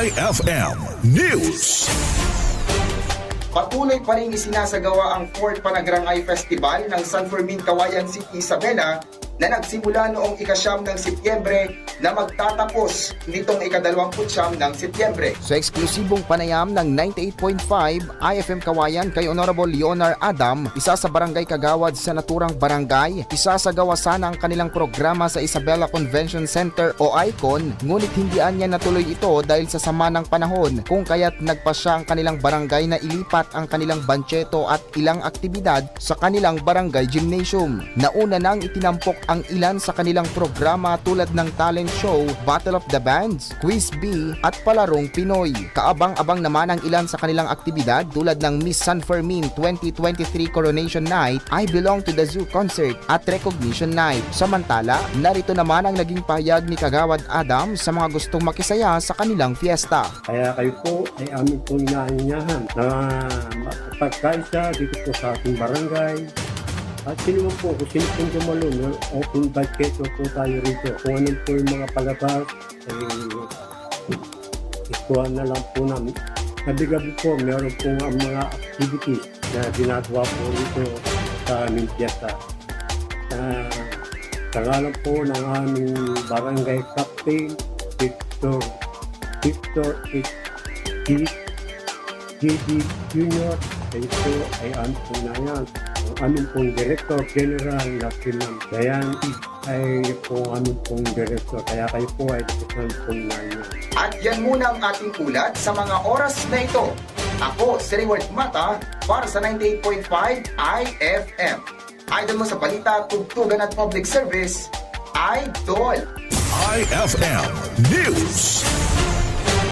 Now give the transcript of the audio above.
IFM News. Patuloy pa rin isinasagawa ang 4th Panagrangay Festival ng San Fermin Kawayan City, Isabela na nagsimula noong ikasyam ng Setyembre na magtatapos nitong ikadalawamputsyam ng Setyembre. Sa eksklusibong panayam ng 98.5 IFM Kawayan kay Honorable Leonar Adam, isa sa barangay kagawad sa naturang barangay, isasagawa sana ang kanilang programa sa Isabela Convention Center o ICON, ngunit hindi anya natuloy ito dahil sa sama ng panahon kung kaya't nagpasya ang kanilang barangay na ilipat ang kanilang bancheto at ilang aktibidad sa kanilang barangay gymnasium. Nauna nang itinampok ang ilan sa kanilang programa tulad ng talent show, Battle of the Bands, Quiz B at Palarong Pinoy. Kaabang-abang naman ang ilan sa kanilang aktibidad tulad ng Miss San Fermin 2023 Coronation Night, I Belong to the Zoo Concert at Recognition Night. Samantala, narito naman ang naging pahayag ni Kagawad Adam sa mga gustong makisaya sa kanilang fiesta. Kaya kayo po ay amin pong inaanyahan na makapagkaisa dito po sa ating barangay. At sino man po, kung sino pong dumalo, no, open budget po tayo rito. Kung anong po yung mga palabas, eh, ikuha na lang po namin. Gabi-gabi po, meron po ang mga activities na ginagawa po rito sa aming piyesta. Uh, Tangalan po ng aming barangay captain, Victor Victor H. G.D. Jr. Kayo po ay ang punayan. Ang aming pong Director General na Pinam Dayan ay po ang aming pong Director. Kaya kayo po ay dapat punayan. At yan muna ang ating ulat sa mga oras na ito. Ako, si Reward Mata, para sa 98.5 IFM. Idol mo sa balita, tugtugan at public service, Idol! IFM News.